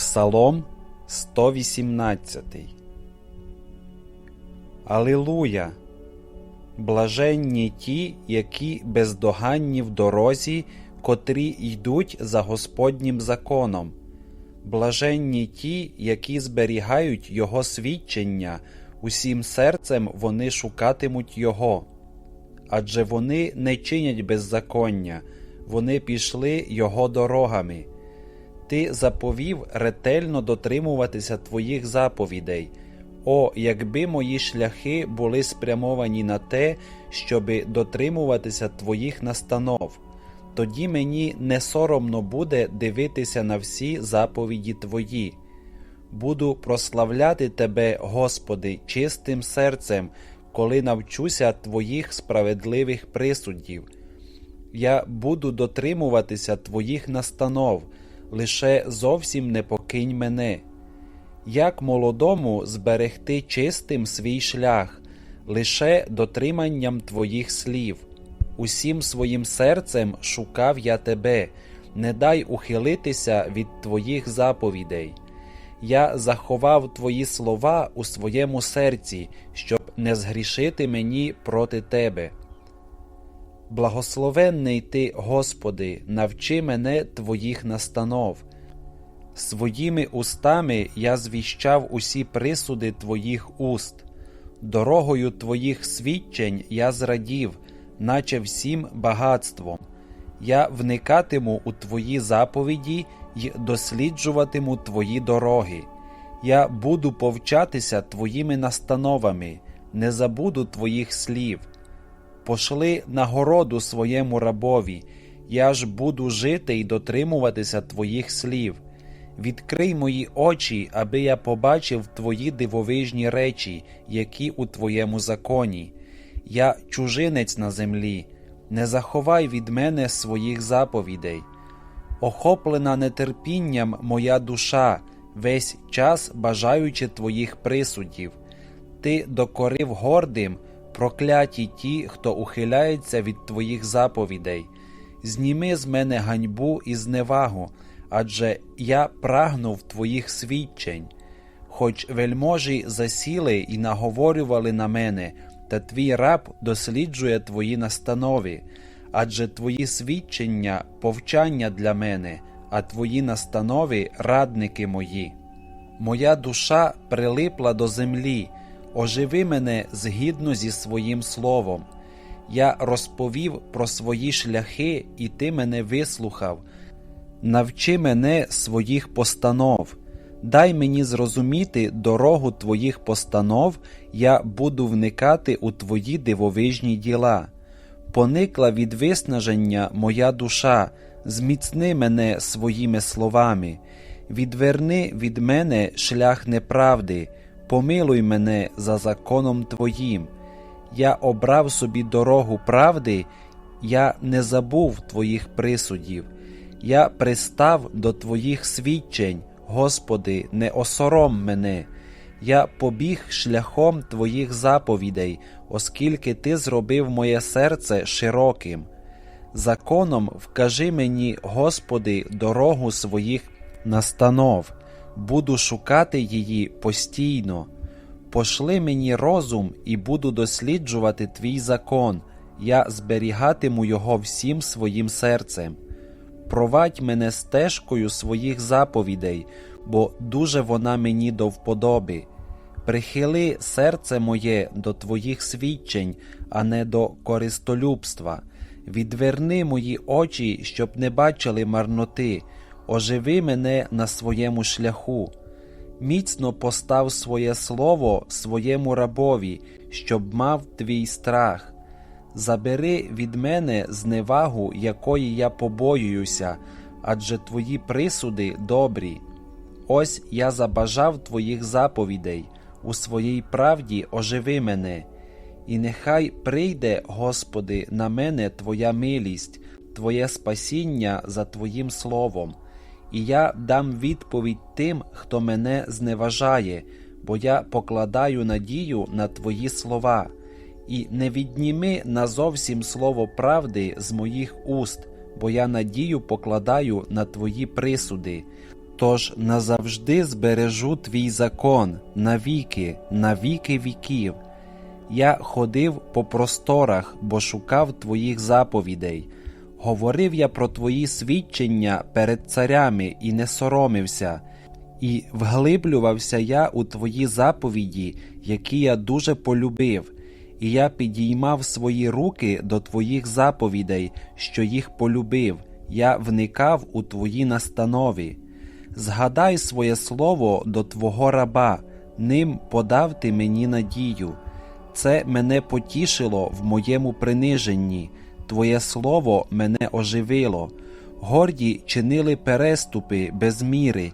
Псалом 118 Алилуя! Блаженні ті, які бездоганні в дорозі, котрі йдуть за Господнім законом. Блаженні ті, які зберігають Його свідчення, усім серцем вони шукатимуть Його. Адже вони не чинять беззаконня, вони пішли Його дорогами. Ти заповів ретельно дотримуватися твоїх заповідей. О, якби мої шляхи були спрямовані на те, щоби дотримуватися твоїх настанов, тоді мені не соромно буде дивитися на всі заповіді Твої. Буду прославляти Тебе, Господи, чистим серцем, коли навчуся Твоїх справедливих присудів. Я буду дотримуватися Твоїх настанов, лише зовсім не покинь мене. Як молодому зберегти чистим свій шлях, лише дотриманням Твоїх слів. Усім своїм серцем шукав я Тебе, не дай ухилитися від Твоїх заповідей. Я заховав Твої слова у своєму серці, щоб не згрішити мені проти Тебе. Благословенний Ти, Господи, навчи мене Твоїх настанов. Своїми устами я звіщав усі присуди Твоїх уст, дорогою Твоїх свідчень я зрадів, наче всім багатством. Я вникатиму у Твої заповіді й досліджуватиму Твої дороги. Я буду повчатися Твоїми настановами, не забуду Твоїх слів. Пошли нагороду своєму рабові, я ж буду жити й дотримуватися Твоїх слів. Відкрий мої очі, аби я побачив Твої дивовижні речі, які у Твоєму законі. Я чужинець на землі, не заховай від мене своїх заповідей. Охоплена нетерпінням моя душа, весь час бажаючи Твоїх присудів. Ти докорив гордим, прокляті ті, хто ухиляється від Твоїх заповідей. Зніми з мене ганьбу і зневагу, адже я прагнув Твоїх свідчень. Хоч вельможі засіли і наговорювали на мене, та твій раб досліджує Твої настанови, адже Твої свідчення повчання для мене, а Твої настанови радники мої. Моя душа прилипла до землі, оживи мене згідно зі своїм словом. Я розповів про свої шляхи, і ти мене вислухав. Навчи мене своїх постанов, дай мені зрозуміти дорогу твоїх постанов, я буду вникати у твої дивовижні діла. Поникла від виснаження моя душа, зміцни мене своїми словами, відверни від мене шлях неправди, помилуй мене за законом Твоїм. Я обрав собі дорогу правди, я не забув Твоїх присудів. Я пристав до Твоїх свідчень, Господи, не осором мене. Я побіг шляхом Твоїх заповідей, оскільки Ти зробив моє серце широким. Законом вкажи мені, Господи, дорогу своїх настанов, буду шукати її постійно. Пошли мені розум і буду досліджувати Твій закон, я зберігатиму його всім своїм серцем. Провадь мене стежкою своїх заповідей, бо дуже вона мені до вподоби. Прихили серце моє до Твоїх свідчень, а не до користолюбства. Відверни мої очі, щоб не бачили марноти, оживи мене на своєму шляху. Міцно постав своє слово своєму рабові, щоб мав твій страх. Забери від мене зневагу, якої я побоююся, адже твої присуди добрі. Ось я забажав твоїх заповідей, у своїй правді оживи мене, і нехай прийде, Господи, на мене Твоя милість, Твоє спасіння за Твоїм словом, і я дам відповідь тим, хто мене зневажає, бо я покладаю надію на Твої слова і не відніми назовсім слово правди з моїх уст, бо я надію покладаю на твої присуди. Тож назавжди збережу твій закон навіки, навіки віків. Я ходив по просторах, бо шукав твоїх заповідей. Говорив я про твої свідчення перед царями і не соромився, і вглиблювався я у твої заповіді, які я дуже полюбив, і я підіймав свої руки до твоїх заповідей, що їх полюбив, я вникав у твої настанови. Згадай своє слово до Твого раба, ним подав ти мені надію. Це мене потішило в моєму приниженні, Твоє слово мене оживило. Горді чинили переступи без міри,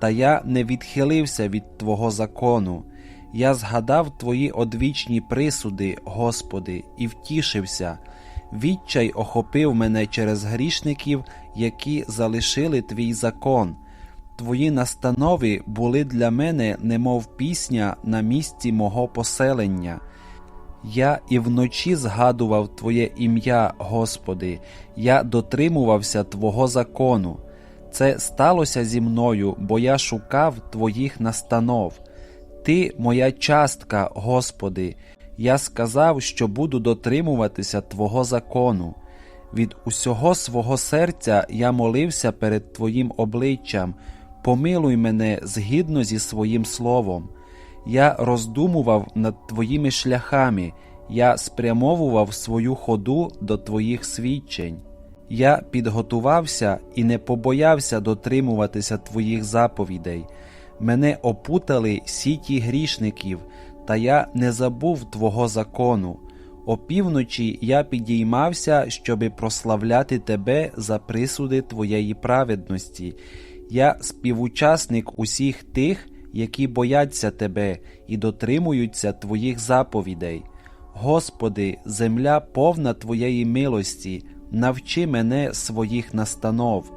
та я не відхилився від Твого закону. Я згадав Твої одвічні присуди, Господи, і втішився. Відчай охопив мене через грішників, які залишили Твій закон. Твої настанови були для мене, немов пісня на місці мого поселення. Я і вночі згадував Твоє ім'я, Господи, я дотримувався Твого закону. Це сталося зі мною, бо я шукав Твоїх настанов. Ти моя частка, Господи, я сказав, що буду дотримуватися Твого закону. Від усього свого серця я молився перед Твоїм обличчям, помилуй мене згідно зі своїм словом. Я роздумував над Твоїми шляхами, я спрямовував свою ходу до Твоїх свідчень. Я підготувався і не побоявся дотримуватися Твоїх заповідей. Мене опутали сіті грішників, та я не забув Твого закону. Опівночі я підіймався, щоби прославляти Тебе за присуди Твоєї праведності. Я співучасник усіх тих, які бояться Тебе і дотримуються Твоїх заповідей. Господи, земля повна Твоєї милості, навчи мене своїх настанов.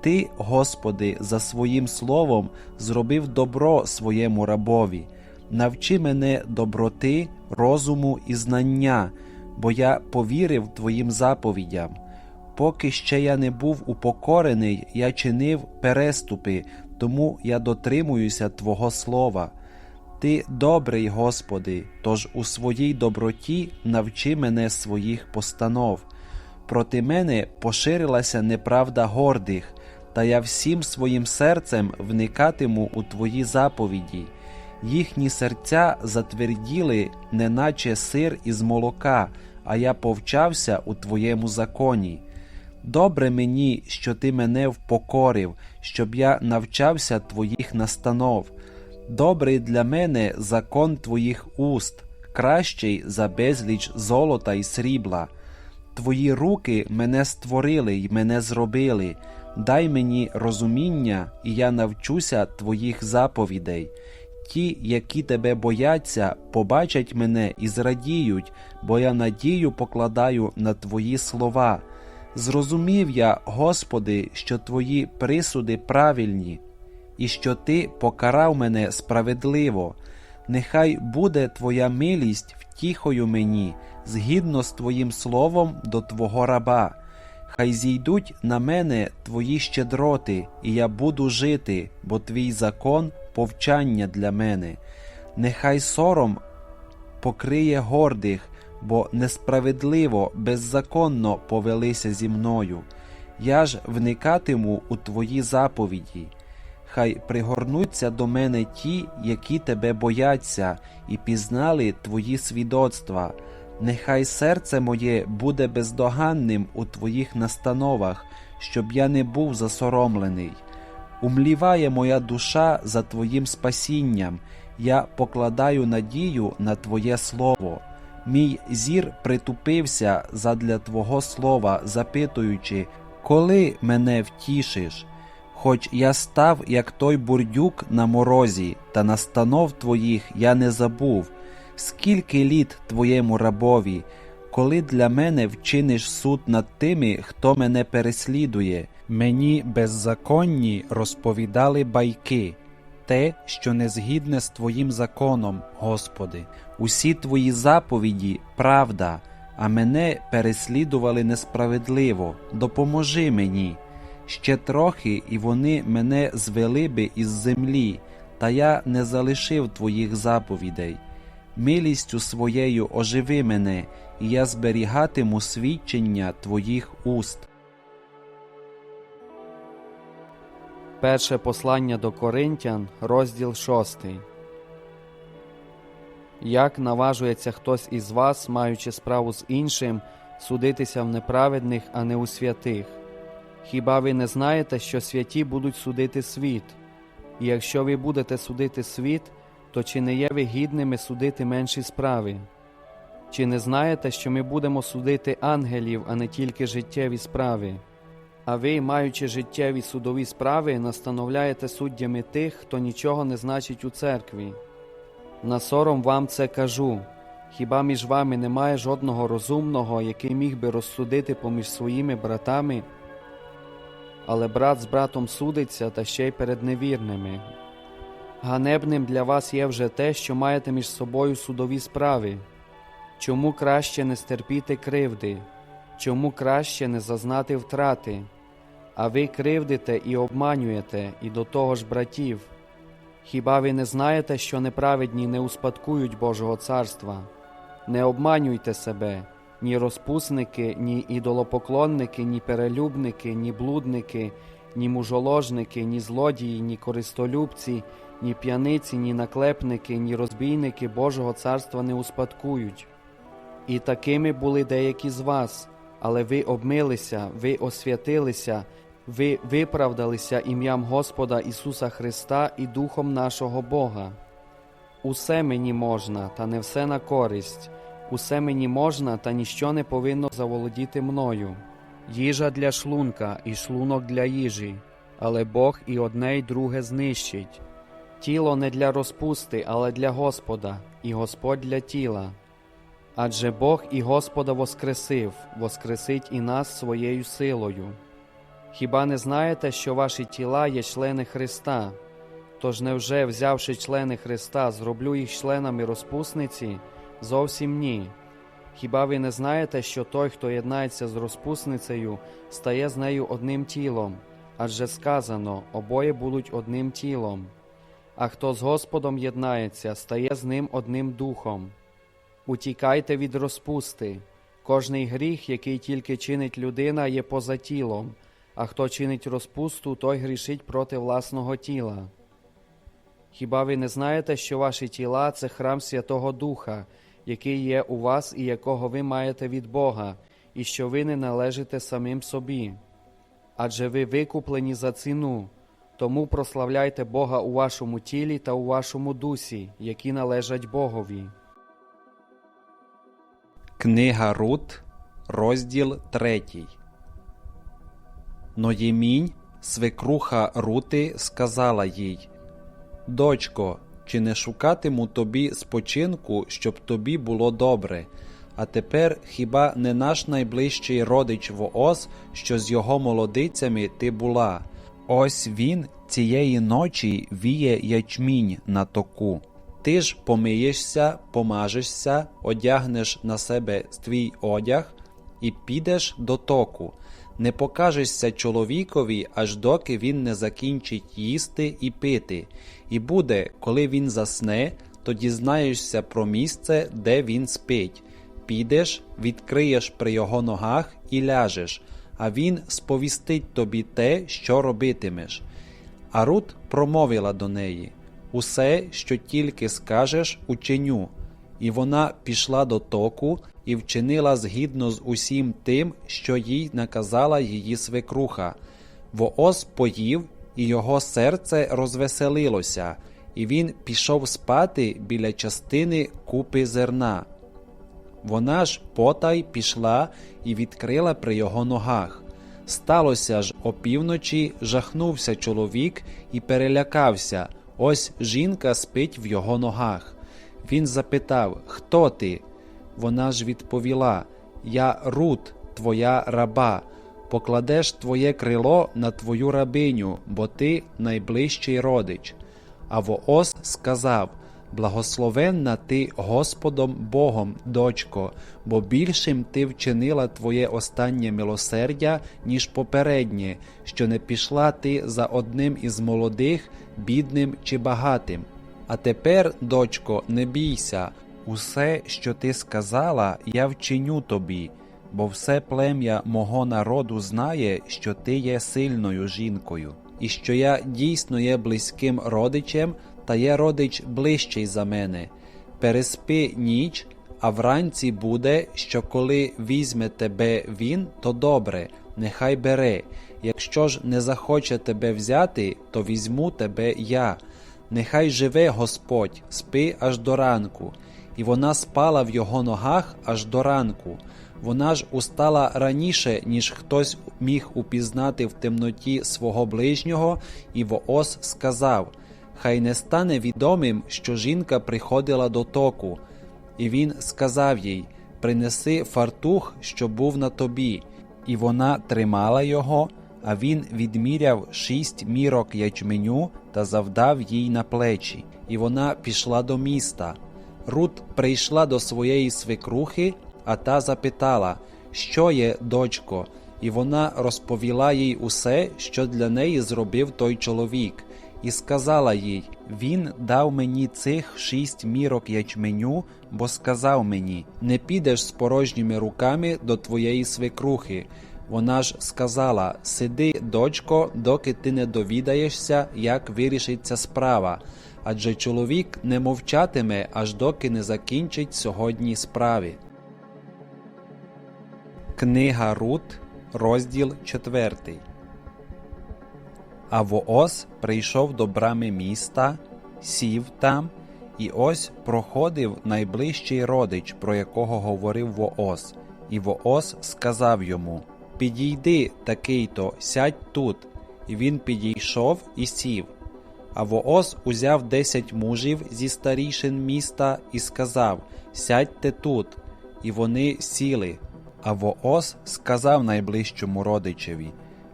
Ти, Господи, за своїм словом зробив добро своєму рабові. Навчи мене доброти, розуму і знання, бо я повірив Твоїм заповідям. Поки ще я не був упокорений, я чинив переступи, тому я дотримуюся Твого слова. Ти добрий, Господи, тож у своїй доброті навчи мене своїх постанов. Проти мене поширилася неправда гордих, та я всім своїм серцем вникатиму у Твої заповіді. Їхні серця затверділи, неначе сир із молока, а я повчався у Твоєму законі. Добре мені, що ти мене впокорив, щоб я навчався Твоїх настанов. Добрий для мене закон Твоїх уст, кращий за безліч золота й срібла. Твої руки мене створили й мене зробили. Дай мені розуміння, і я навчуся Твоїх заповідей. Ті, які тебе бояться, побачать мене і зрадіють, бо я надію покладаю на Твої слова. Зрозумів я, Господи, що Твої присуди правильні, і що Ти покарав мене справедливо. Нехай буде Твоя милість втіхою мені, згідно з Твоїм словом до Твого раба. Хай зійдуть на мене Твої щедроти, і я буду жити, бо Твій закон повчання для мене. Нехай сором покриє гордих, бо несправедливо, беззаконно повелися зі мною. Я ж вникатиму у Твої заповіді. Хай пригорнуться до мене ті, які тебе бояться, і пізнали Твої свідоцтва. Нехай серце моє буде бездоганним у Твоїх настановах, щоб я не був засоромлений. Умліває моя душа за Твоїм спасінням, я покладаю надію на Твоє Слово. Мій зір притупився задля Твого слова, запитуючи, коли мене втішиш? Хоч я став, як той бурдюк на морозі, та настанов Твоїх я не забув. Скільки літ Твоєму рабові, коли для мене вчиниш суд над тими, хто мене переслідує, мені беззаконні розповідали байки, те, що не згідне з Твоїм законом, Господи, усі Твої заповіді правда, а мене переслідували несправедливо. Допоможи мені. Ще трохи, і вони мене звели би із землі, та я не залишив твоїх заповідей. Милістю своєю оживи мене, і я зберігатиму свідчення твоїх уст. Перше послання до Коринтян, розділ 6. Як наважується хтось із вас, маючи справу з іншим, судитися в неправедних, а не у святих? Хіба ви не знаєте, що святі будуть судити світ? І якщо ви будете судити світ, то чи не є ви гідними судити менші справи? Чи не знаєте, що ми будемо судити ангелів, а не тільки життєві справи? А ви, маючи життєві судові справи, настановляєте суддями тих, хто нічого не значить у церкві. На сором вам це кажу. Хіба між вами немає жодного розумного, який міг би розсудити поміж своїми братами? Але брат з братом судиться та ще й перед невірними. Ганебним для вас є вже те, що маєте між собою судові справи. Чому краще не стерпіти кривди? Чому краще не зазнати втрати? А ви кривдите і обманюєте, і до того ж братів. Хіба ви не знаєте, що неправедні не успадкують Божого царства? Не обманюйте себе, ні розпусники, ні ідолопоклонники, ні перелюбники, ні блудники, ні мужоложники, ні злодії, ні користолюбці, ні п'яниці, ні наклепники, ні розбійники Божого царства не успадкують. І такими були деякі з вас, але ви обмилися, ви освятилися, ви виправдалися ім'ям Господа Ісуса Христа і Духом нашого Бога. Усе мені можна, та не все на користь, усе мені можна, та ніщо не повинно заволодіти мною. Їжа для шлунка і шлунок для їжі, але Бог і одне й друге знищить. Тіло не для розпусти, але для Господа, і Господь для тіла. Адже Бог і Господа воскресив, воскресить і нас своєю силою. Хіба не знаєте, що ваші тіла є члени Христа? Тож невже, взявши члени Христа, зроблю їх членами розпусниці? Зовсім ні. Хіба ви не знаєте, що той, хто єднається з розпусницею, стає з нею одним тілом? Адже сказано обоє будуть одним тілом. А хто з Господом єднається, стає з ним одним духом. Утікайте від розпусти. Кожний гріх, який тільки чинить людина, є поза тілом, а хто чинить розпусту, той грішить проти власного тіла. Хіба ви не знаєте, що ваші тіла це храм Святого Духа, який є у вас і якого ви маєте від Бога, і що ви не належите самим собі? Адже ви викуплені за ціну, тому прославляйте Бога у вашому тілі та у вашому дусі, які належать Богові. Книга Рут, розділ 3. Ноємінь, свекруха Рути, сказала їй Дочко, чи не шукатиму тобі спочинку, щоб тобі було добре? А тепер хіба не наш найближчий родич Вооз, що з його молодицями ти була? Ось він цієї ночі віє ячмінь на току. Ти ж помиєшся, помажешся, одягнеш на себе твій одяг і підеш до току. Не покажешся чоловікові, аж доки він не закінчить їсти і пити. І буде, коли він засне, то дізнаєшся про місце, де він спить. Підеш, відкриєш при його ногах і ляжеш, а він сповістить тобі те, що робитимеш. А Рут промовила до неї Усе, що тільки скажеш, ученю. І вона пішла до току і вчинила згідно з усім тим, що їй наказала її свекруха. Вооз поїв, і його серце розвеселилося, і він пішов спати біля частини купи зерна. Вона ж потай пішла і відкрила при його ногах. Сталося ж опівночі, жахнувся чоловік і перелякався. Ось жінка спить в його ногах. Він запитав Хто ти? Вона ж відповіла Я Рут, твоя раба. Покладеш твоє крило на твою рабиню, бо ти найближчий родич. А Вооз сказав Благословенна ти Господом Богом, дочко, бо більшим ти вчинила твоє останнє милосердя, ніж попереднє, що не пішла ти за одним із молодих, бідним чи багатим. А тепер, дочко, не бійся, усе, що ти сказала, я вчиню тобі, бо все плем'я мого народу знає, що ти є сильною жінкою, і що я дійсно є близьким родичем, та є родич ближчий за мене. Переспи ніч, а вранці буде, що коли візьме тебе він, то добре, нехай бере. Якщо ж не захоче тебе взяти, то візьму тебе я. Нехай живе Господь, спи аж до ранку. І вона спала в його ногах аж до ранку. Вона ж устала раніше, ніж хтось міг упізнати в темноті свого ближнього, і Воос сказав: Хай не стане відомим, що жінка приходила до току. І він сказав їй: Принеси фартух, що був на тобі. І вона тримала його, а він відміряв шість мірок ячменю та завдав їй на плечі, і вона пішла до міста. Рут прийшла до своєї свекрухи, а та запитала, що є, дочко, і вона розповіла їй усе, що для неї зробив той чоловік, і сказала їй: Він дав мені цих шість мірок ячменю, бо сказав мені: Не підеш з порожніми руками до твоєї свекрухи. Вона ж сказала: Сиди, дочко, доки ти не довідаєшся, як вирішиться справа. Адже чоловік не мовчатиме, аж доки не закінчить сьогодні справи. Книга Рут, розділ 4. А Воос прийшов до брами міста, сів там, і ось проходив найближчий родич, про якого говорив Воос. І Воос сказав йому: Підійди, такий-то, сядь тут. І він підійшов і сів. А Воос узяв десять мужів зі старішин міста і сказав: Сядьте тут. І вони сіли. А Воос сказав найближчому родичеві: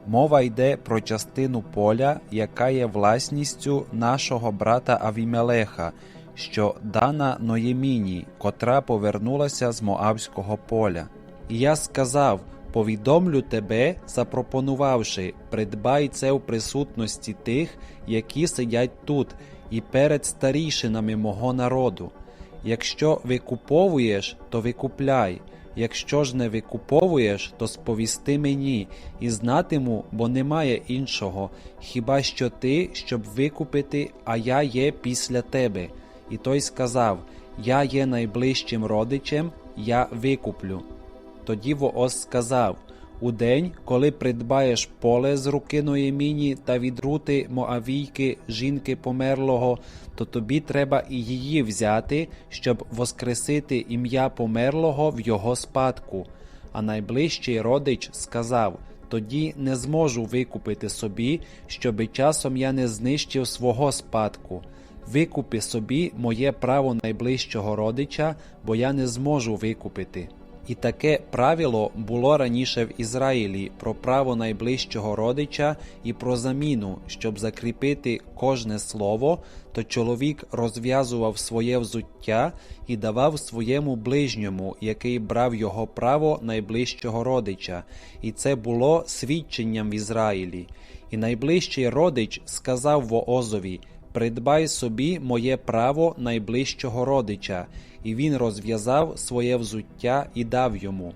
Мова йде про частину поля, яка є власністю нашого брата Авімелеха, що дана Ноєміні, котра повернулася з Моавського поля. І я сказав: Повідомлю тебе, запропонувавши, придбай це в присутності тих, які сидять тут, і перед старішинами мого народу. Якщо викуповуєш, то викупляй. Якщо ж не викуповуєш, то сповісти мені, і знатиму, бо немає іншого, хіба що ти, щоб викупити, а я є після тебе. І той сказав: Я є найближчим родичем, я викуплю. Тоді Воос сказав: У день, коли придбаєш поле з руки Ноєміні та від рути Моавійки, жінки померлого, то тобі треба і її взяти, щоб воскресити ім'я померлого в його спадку. А найближчий родич сказав: Тоді не зможу викупити собі, щоби часом я не знищив свого спадку. Викупи собі моє право найближчого родича, бо я не зможу викупити. І таке правило було раніше в Ізраїлі про право найближчого родича і про заміну, щоб закріпити кожне слово, то чоловік розв'язував своє взуття і давав своєму ближньому, який брав його право найближчого родича, і це було свідченням в Ізраїлі. І найближчий родич сказав Воозові: Придбай собі моє право найближчого родича, і він розв'язав своє взуття і дав йому.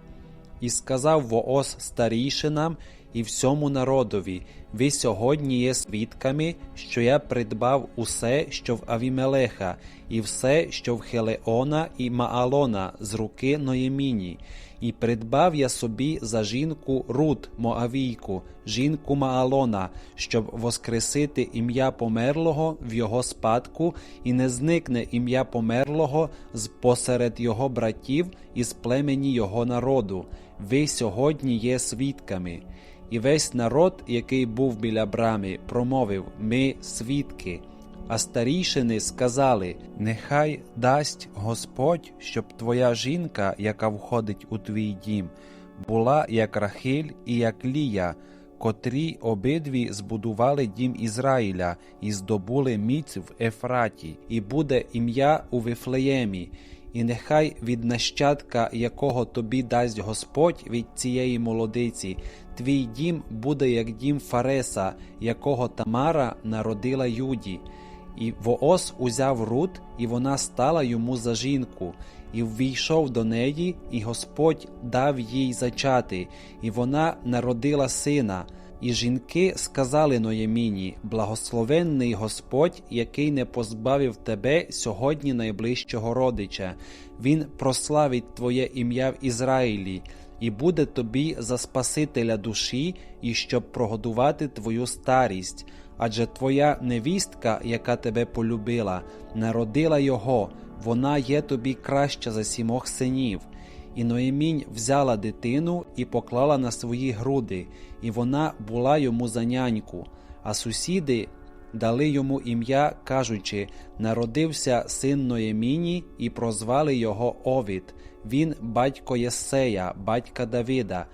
І сказав Воос старійшинам і всьому народові: Ви сьогодні є свідками, що я придбав усе, що в Авімелеха, і все, що в Хелеона і Маалона з руки Ноєміні. І придбав я собі за жінку Рут Моавійку, жінку Маалона, щоб воскресити ім'я померлого в його спадку, і не зникне ім'я померлого з посеред його братів і з племені його народу. Ви сьогодні є свідками. І весь народ, який був біля брами, промовив: Ми свідки. А старішини сказали: Нехай дасть Господь, щоб твоя жінка, яка входить у твій дім, була як Рахиль і як Лія, котрі обидві збудували дім Ізраїля і здобули міць в Ефраті, і буде ім'я у Вифлеємі, і нехай від нащадка, якого тобі дасть Господь від цієї молодиці, твій дім буде як дім Фареса, якого Тамара народила Юді. І Воос узяв Рут, і вона стала йому за жінку, і ввійшов до неї, і Господь дав їй зачати, і вона народила сина. І жінки сказали Ноєміні: Благословенний Господь, який не позбавив тебе сьогодні найближчого родича. Він прославить Твоє ім'я в Ізраїлі, і буде тобі за Спасителя душі, і щоб прогодувати твою старість. Адже твоя невістка, яка тебе полюбила, народила його, вона є тобі краща за сімох синів. І Ноємінь взяла дитину і поклала на свої груди, і вона була йому за няньку. А сусіди дали йому ім'я, кажучи: Народився син Ноєміні, і прозвали його Овід. Він батько Єсея, батька Давида.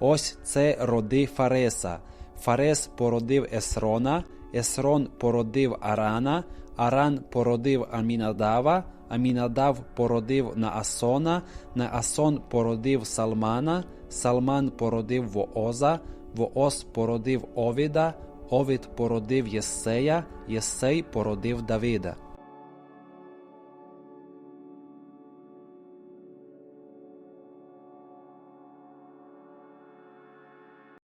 Ось це роди Фареса. Фарес породив Есрона, Есрон породив Арана, Аран породив Амінадава, Амінадав породив Наасона, Наасон породив Салмана, Салман породив Вооза, Вооз породив Овіда, Овід породив Єссея, Єссей породив Давида.